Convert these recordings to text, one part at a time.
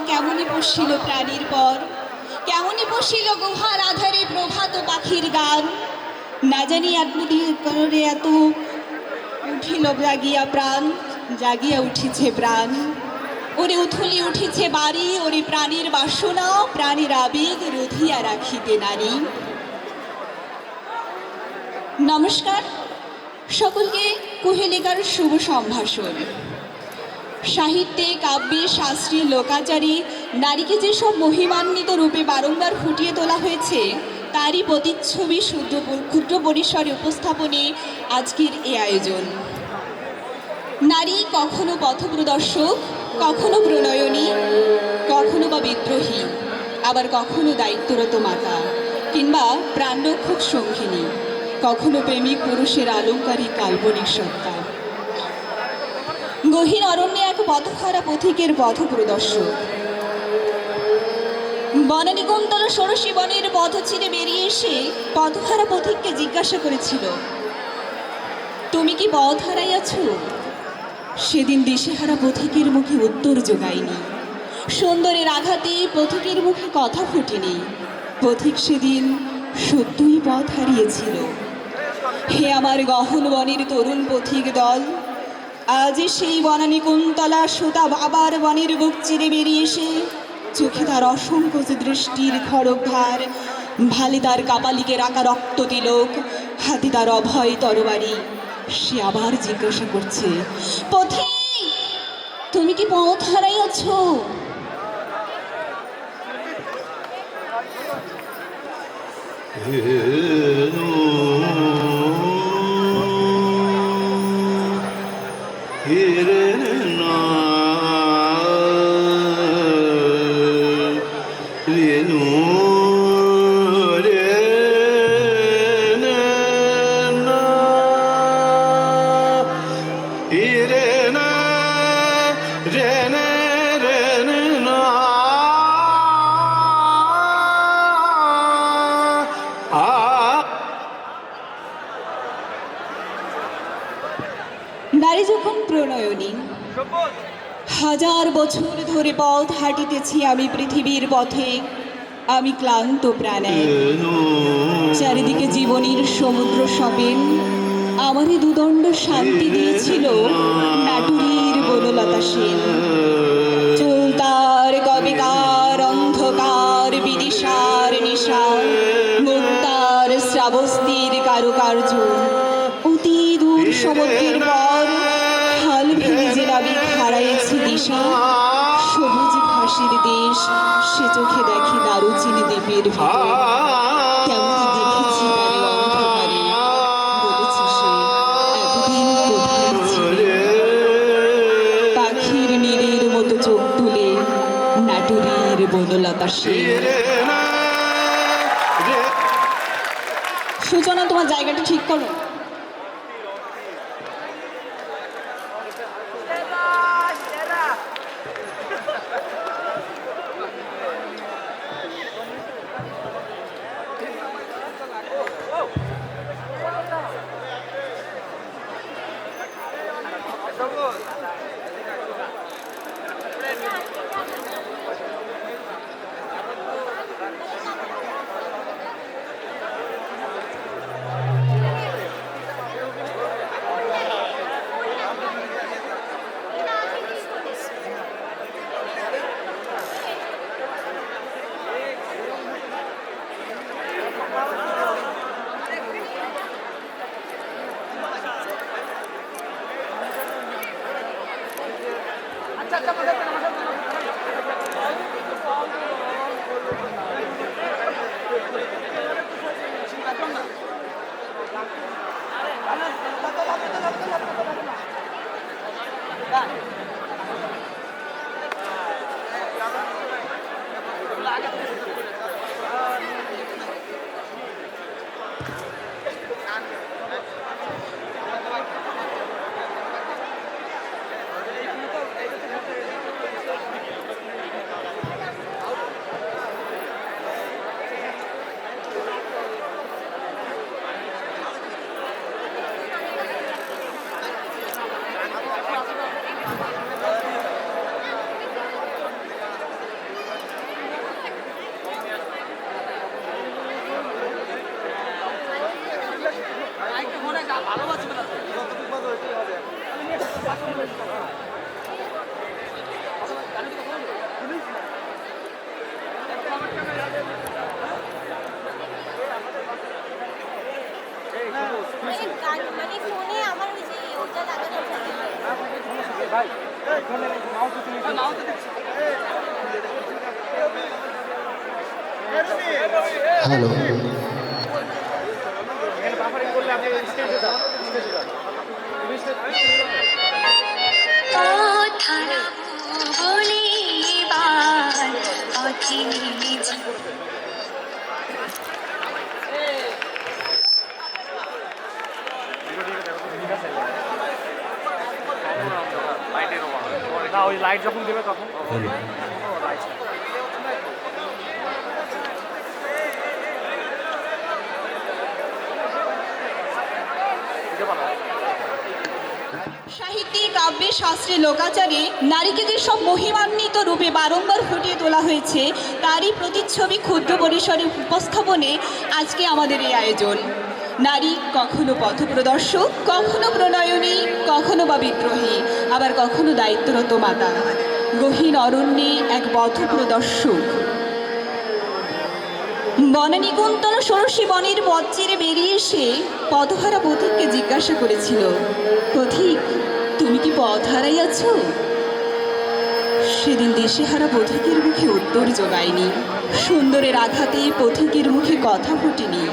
কেমনই পশিল প্রাণীর পর? কেমনই পশিল গুহার আধারে প্রভাত পাখির গান? না জানি করে এত উঠিল জাগিয়া প্রাণ, জাগিয়া উঠিছে প্রাণ। ওরে উথলি উঠিছে বাড়ি, ওরে প্রাণীর বাসনা, প্রাণীর আবেগ রুধিয়া রাখিতে নারী। নমস্কার, সকলকে কুহেলিকার শুভ সম্ভাষণ। সাহিত্যে, কাব্যে, শাস্ত্রী, লোকাচারী নারীকে যেসব মহিমান্বিত রূপে বারংবার ফুটিয়ে তোলা হয়েছে, তারই প্রতিচ্ছবি শুদ্ধ ক্ষুদ্র পরিসরে উপস্থাপনে আজকের এ আয়োজন। নারী কখনো পথপ্রদর্শক, কখনো প্রণয়নী, কখনো বা বিদ্রোহী, আবার কখনো দায়িত্বরত মাতা কিংবা প্রাণরক্ষক সঙ্গিনী, কখনো প্রেমিক পুরুষের আলঙ্কারিক কাল্পনিক সত্তা। গহীন অরণ্যে এক পথহারা পথিকের পথ প্রদর্শক বনানী কুন্তলা ষোড়শী বনের পথ ছিঁড়ে বেরিয়ে এসে পথহারা পথিককে জিজ্ঞাসা করেছিল, তুমি কি পথ হারাইয়াছ সেদিন দিশেহারা পথিকের মুখে উত্তর যোগায়নি। সুন্দরের আঘাতে পথিকের মুখে কথা ফুটেনি। পথিক সেদিন সত্যই পথ হারিয়েছিল। হে আমার গহন বনের তরুণ পথিক দল আজ সেই বনানী কুন্তলা সুতা বাবার বনের বুক চিরে বেরিয়ে এসে চোখে তার অসংকোচ দৃষ্টির খড়গধার ভালে তার কাপালিকে রাখা রক্ত তিলক, হাতে তার অভয় তরবারি। সে আবার জিজ্ঞাসা করছে পথিক তুমি কি পথ হারাইয়াছ? নারী যখন প্রণয়নী হাজার বছর ধরে পথ হাঁটিতেছি আমি পৃথিবীর পথে। আমি ক্লান্ত প্রাণে। চারিদিকে জীবনীর সমুদ্র সপেন আমারই দুদণ্ড শান্তি দিয়েছিল নাটুরির বনলতা সেন। চুলতার কবিকার, অন্ধকার, বিদিশার নিশা মুক্তার শ্রাবস্তির কারুকার্য। অতি দূর সমুদ্রের পর চোখে দেখে দারুচিনি দ্বীপের কেমন দেখেছি তারে সে পাখির নীরের মতো চোখ তুলে নাটুরির বনলতা সূচনা তোমার জায়গাটা ঠিক করো। Gracias. হ্যালো না ওই লাইট যখন দেবে তখন। সাহিত্যে কাব্যে, শাস্ত্রে, লোকাচারে নারীকে যেসব মহিমান্বিত রূপে বারংবার ফুটিয়ে তোলা হয়েছে। তারই প্রতিচ্ছবি ক্ষুদ্র পরিসরে উপস্থাপনে আজকে আমাদের এই আয়োজন। নারী কখনো পথপ্রদর্শক, কখনো প্রণয়নী, কখনো বা বিদ্রোহী, আবার কখনো দায়িত্বরত মাতা গহীন অরণ্যে এক পথপ্রদর্শক। বনানী কুন্তল ষোড়শী বনের পথ চিরে বেরিয়ে এসে পথহারা পথিককে জিজ্ঞাসা করেছিল, পথিক, তুমি কি পথ হারাইয়াছ? সেদিন দেশেহারা পথিকের মুখে উত্তর জোগায়নি। সুন্দরের আঘাতে পথিকের মুখে কথা ফুটেনি।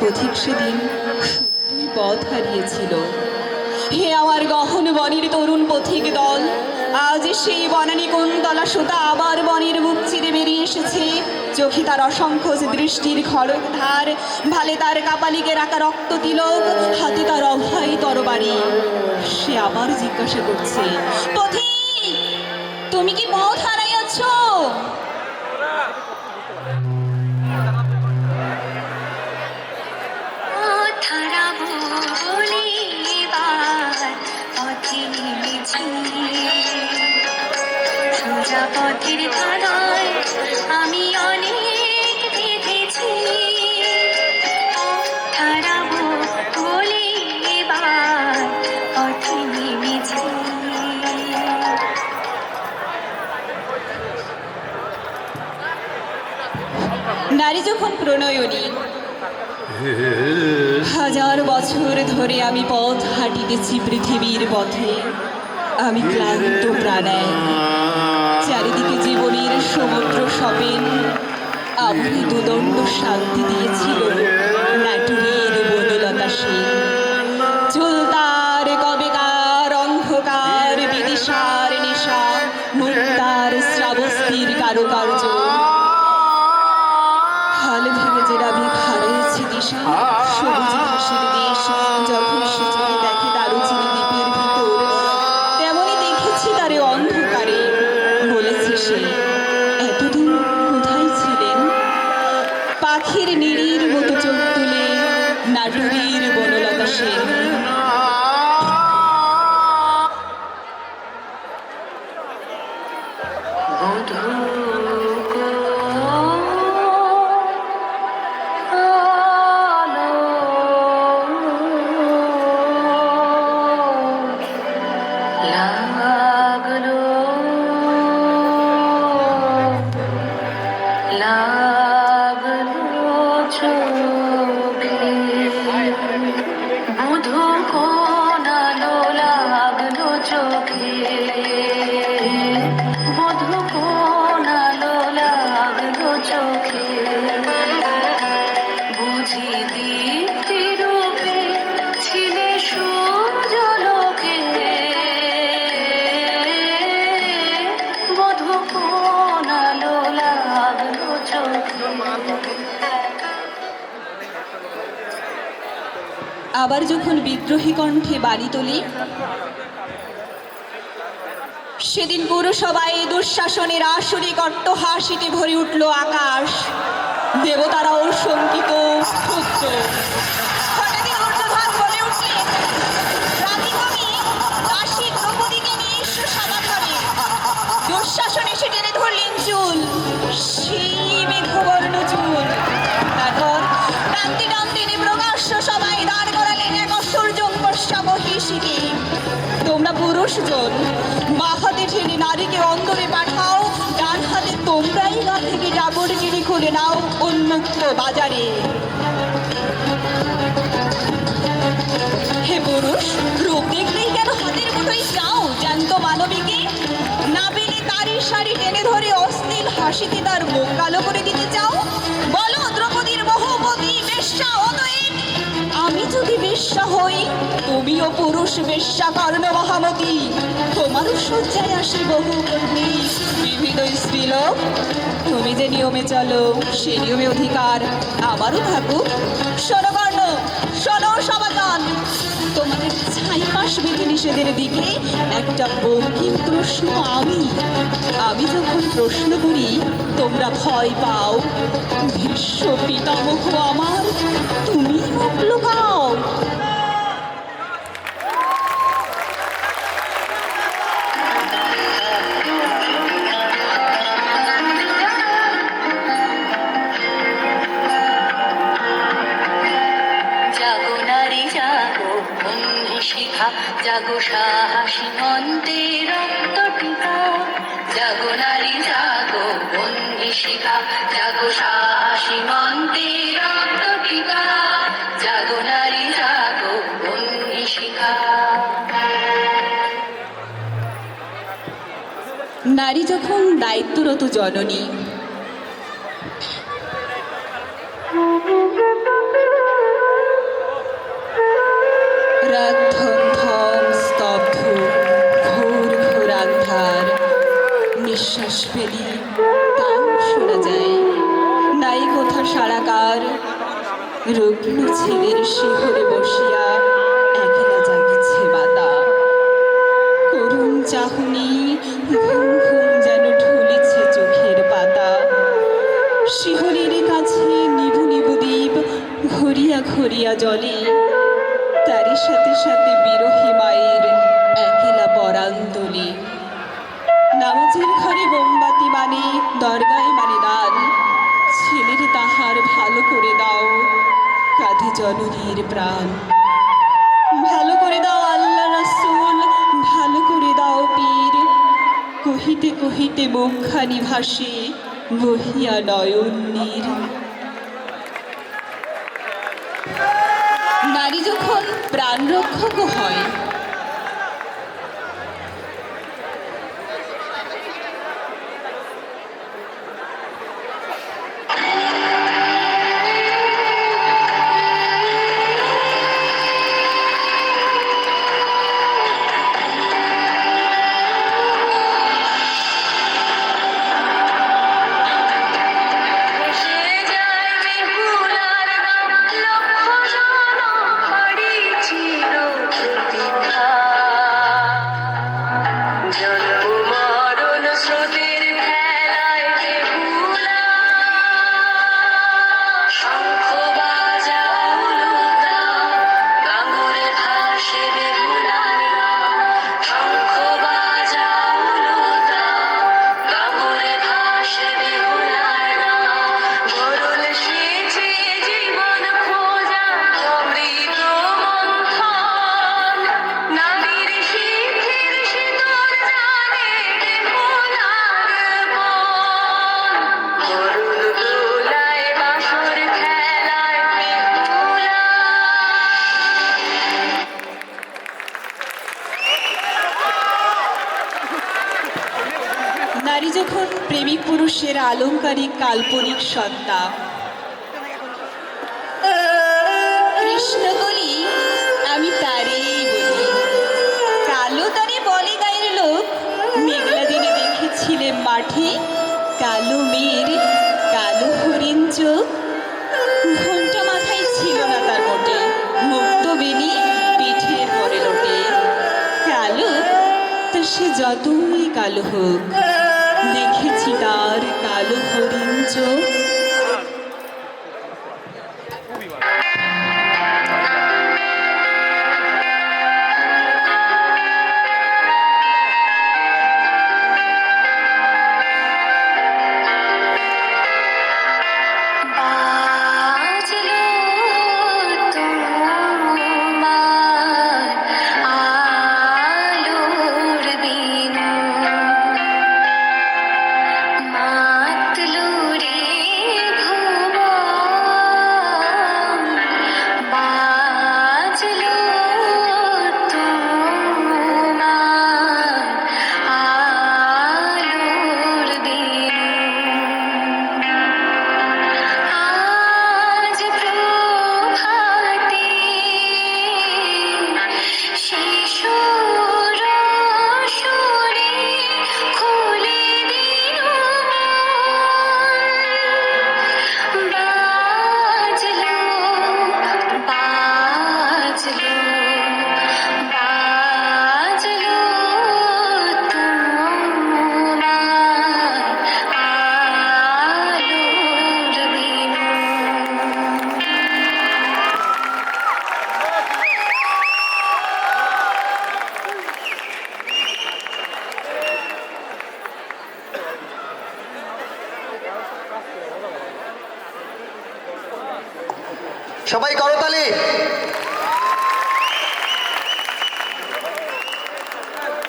পথিক সেদিন সত্যই পথ হারিয়েছিল। হে আমার গহন বনের তরুণ পথিক দল আজ সেই বনানী কুন্তলা সুতা আবার বনের মুখ চিরে বেরিয়ে এসেছে। চোখে তার অসংখ্য দৃষ্টির খড়ক ধার ভালে তার কাপালিকে রাখা রক্ত তিলক, হাতে তার অভয় তরবারি। সে আবার জিজ্ঞাসা করছে, পথিক, তুমি কি পথ হারাইয়াছ? পথের ধারায় আমি অনেক বেঁধেছি নারী যখন প্রণয়নী, হাজার বছর ধরে আমি পথ হাঁটিতেছি পৃথিবীর পথে। আমি ক্লান্ত প্রাণায় চারিদিকে জীবনের সমুদ্র সপেন। আমাকে দুদণ্ড শান্তি দিয়েছিল নাটুরির বনলতা সেন চুলতার কবেকার অন্ধকার, বিদিশার নেশা মুক্তার শ্রাবস্তির কারুকার্য। হাল ভেঙে যে রাবি হারিয়েছে দিশা Oh, done. বিদ্রোহী কণ্ঠে বাড়ি তুলি। সেদিন পুরসভায় দুঃশাসনের আসরে কর্ত হাসিতে ভরে উঠল আকাশ। দেবতারাও শঙ্কিত ক্ষুব্ধ পুরুষজন। বা হাতে ঠেলে নারীকে অন্তরে পাঠাও ডান হাতে তোমরাই গা থেকে ডাবর কিনে খুলে নাও উন্মুক্ত বাজারে। হে পুরুষ, রূপ দেখলেই কেন হাতের জ্যান্ত মানবীকে? না পেলে তার সারি সারি টেনে ধরে অশ্লীল হাসিতে তার মুখ কালো করে দিতে চাও? বলো, দ্রৌপদীর বহুমতি বেশ্যা অদয়িক আমি যদি বেশ্যা হই, তুমিও পুরুষ বেশ্যা কর্ণ মহামতি। তোমারও শয্যায় আসে বহু বিবিধ স্ত্রীলোক। তুমি যে নিয়মে চলো, সে নিয়মে অধিকার। আমারও থাকুক। শোনো কর্ণ সমাধান। তোমাদের বিধিনিষেধের দিকে একটা বঙ্কিম প্রশ্ন আমি আমি যখন প্রশ্ন করি, তোমরা ভয় পাও। ভীষ্ম পিতামহ আমার, তুমি মুখ জাগো সাহসী মন্তে রক্ত টিকা জাগো নারী, জাগো বন্ধু শিখা। জাগো সাহসী মন্তে রক্ত টিকা জাগো নারী, জাগো বন্ধু শিখা। নারী যখন দায়িত্বরত জননী রুগ্ন ছেলের শিহরে বসিয়া একলা জাগিছে মাতা করুণ চাহনি ঘুম ঘুম যেন ঢুলেছে চোখের পাতা। শিহরের কাছে নিভু নিভু দ্বীপ ঘুরিয়া ঘুরিয়া জলে। জননীর প্রাণ। ভালো করে দাও আল্লাহ রাসুল, ভালো করে দাও পীর। কহিতে কহিতে মুখখানি ভাসে, বহিয়া নয়ন নীর। নারী যখন প্রাণরক্ষক হয় আলংকারিক কাল্পনিক সত্তা। কৃষ্ণ বলি, আমি বলি। কালো তারে বলে গায়ের লোক, মেঘলা দিনে দেখেছিলেন মাঠে, কালো মেয়ের কালো হরিণ চোখ। ঘোমটা মাথায় ছিল না তার মোটে মুক্ত বেনি পিঠের পরে লোটে। কালো, তা সে যতই কালো হোক। তার কালো হরিণ চোখ